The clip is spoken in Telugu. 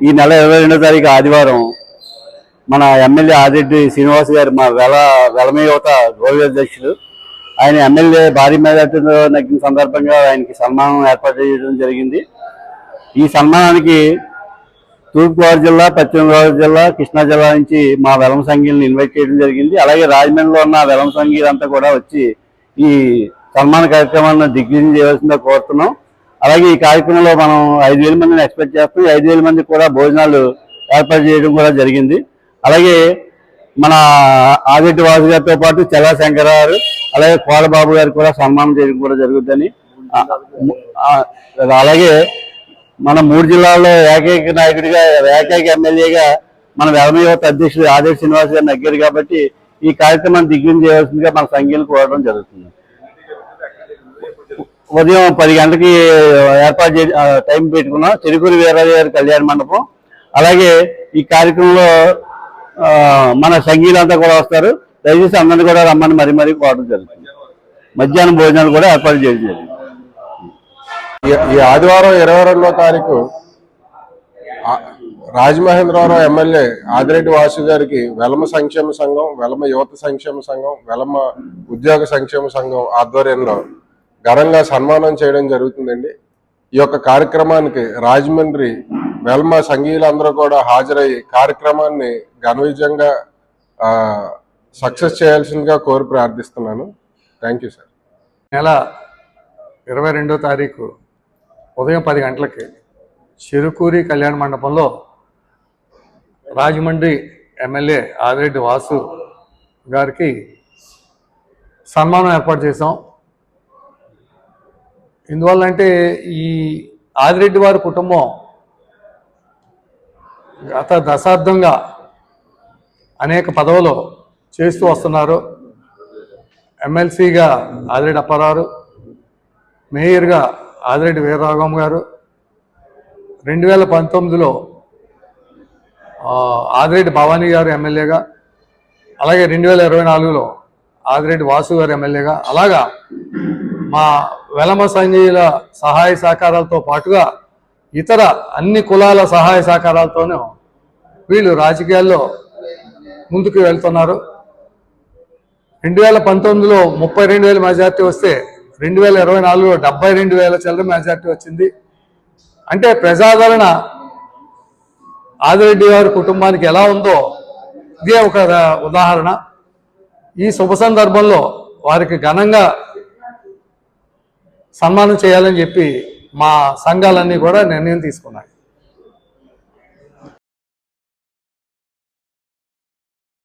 ఈ నెల ఇరవై రెండో తారీఖు ఆదివారం మన ఎమ్మెల్యే ఆదిరెడ్డి శ్రీనివాస్ గారు మా వెల వెలమ యువత గౌరవ అధ్యక్షులు. ఆయన ఎమ్మెల్యే భారీ మెజార్టీలో నగ్గిన సందర్భంగా ఆయనకి సన్మానం ఏర్పాటు చేయడం జరిగింది. ఈ సన్మానానికి తూర్పుగోదావరి జిల్లా పశ్చిమ గోదావరి జిల్లా కృష్ణా జిల్లా నుంచి మా వెలం సంఘీలను ఇన్వైట్ చేయడం జరిగింది. అలాగే రాజమండ్రిలో ఉన్న వెలం సంఘీలంతా కూడా వచ్చి ఈ సన్మాన కార్యక్రమాన్ని దిగ్విజయం చేయవలసిందిగా కోరుతున్నాం. అలాగే ఈ కార్యక్రమంలో మనం ఐదు వేల మందిని ఎక్స్పెక్ట్ చేస్తాం. ఐదు వేల మంది కూడా భోజనాలు ఏర్పాటు చేయడం కూడా జరిగింది. అలాగే మన ఆదిటి వాసు గారితో పాటు చెలా శంకర్ గారు అలాగే కోడబాబు గారు కూడా సన్మానం చేయడం కూడా జరుగుతుందని. అలాగే మన మూడు జిల్లాల్లో ఏకైక నాయకుడిగా ఏకైక ఎమ్మెల్యేగా మన వెలమ అధ్యక్షుడు ఆదిత్య శ్రీనివాస్ గారు నగ్గారు కాబట్టి ఈ కార్యక్రమాన్ని దిగ్విజయం చేయవలసిందిగా మన సంఘీయులు కోరడం జరుగుతుంది. ఉదయం పది గంటలకి ఏర్పాటు చే టైం పెట్టుకున్నాం. చెరుకూరి వీరరాజు గారి కళ్యాణ మండపం. అలాగే ఈ కార్యక్రమంలో మన సంగీలంతా కూడా వస్తారు. దయచేసి అందరిని కూడా రమ్మని మరీ మరీ కోరడం జరుగుతుంది. మధ్యాహ్నం భోజనాలు కూడా ఏర్పాటు చేయడం జరిగింది. ఈ- ఆదివారం ఇరవై రెండో తారీఖు రాజమహేంద్రవరం ఎమ్మెల్యే ఆదిరెడ్డి వాసు గారికి వెలమ సంక్షేమ సంఘం వెలమ యువత సంక్షేమ సంఘం వెలమ ఉద్యోగ సంక్షేమ సంఘం ఆధ్వర్యంలో ఘనంగా సన్మానం చేయడం జరుగుతుందండి. ఈ యొక్క కార్యక్రమానికి రాజమండ్రి వెల్మ సంఘీయులందరూ కూడా హాజరయ్యి కార్యక్రమాన్ని ఘన విజయంగా సక్సెస్ చేయాల్సిందిగా కోరి ప్రార్థిస్తున్నాను. Thank you sir. నెల ఇరవై రెండో తారీఖు ఉదయం పది గంటలకి చిరుకూరి కళ్యాణ మండపంలో రాజమండ్రి ఎమ్మెల్యే ఆదిరెడ్డి వాసు గారికి సన్మానం ఏర్పాటు చేసాం ఎందువల్ల అంటే ఈ ఆదిరెడ్డి వారి కుటుంబం గత దశాబ్దంగా అనేక పదవులు చేస్తూ వస్తున్నారు. ఎమ్మెల్సీగా ఆదిరెడ్డి అప్పారావు మేయర్గా ఆదిరెడ్డి వీరరాఘవం గారు. రెండు వేల పంతొమ్మిదిలో ఆదిరెడ్డి భవానీ గారు ఎమ్మెల్యేగా అలాగే రెండు వేల ఇరవై నాలుగులో ఆదిరెడ్డి వాసు గారు ఎమ్మెల్యేగా. అలాగా మా వెలమ సంజయుల సహాయ సహకారాలతో పాటుగా ఇతర అన్ని కులాల సహాయ సహకారాలతోనూ వీళ్ళు రాజకీయాల్లో ముందుకు వెళ్తున్నారు. రెండు వేల పంతొమ్మిదిలో ముప్పై రెండు వేల మెజార్టీ వస్తే రెండు వేల ఇరవై నాలుగులో డెబ్బై రెండు వేల చిల్లర మెజార్టీ వచ్చింది. అంటే ప్రజాదరణ ఆదిరెడ్డి గారి కుటుంబానికి ఎలా ఉందో ఇదే ఒక ఉదాహరణ. ఈ శుభ సందర్భంలో వారికి ఘనంగా సన్మానం చేయాలని చెప్పి మా సంఘాలన్నీ కూడా నిర్ణయం తీసుకున్నాయి.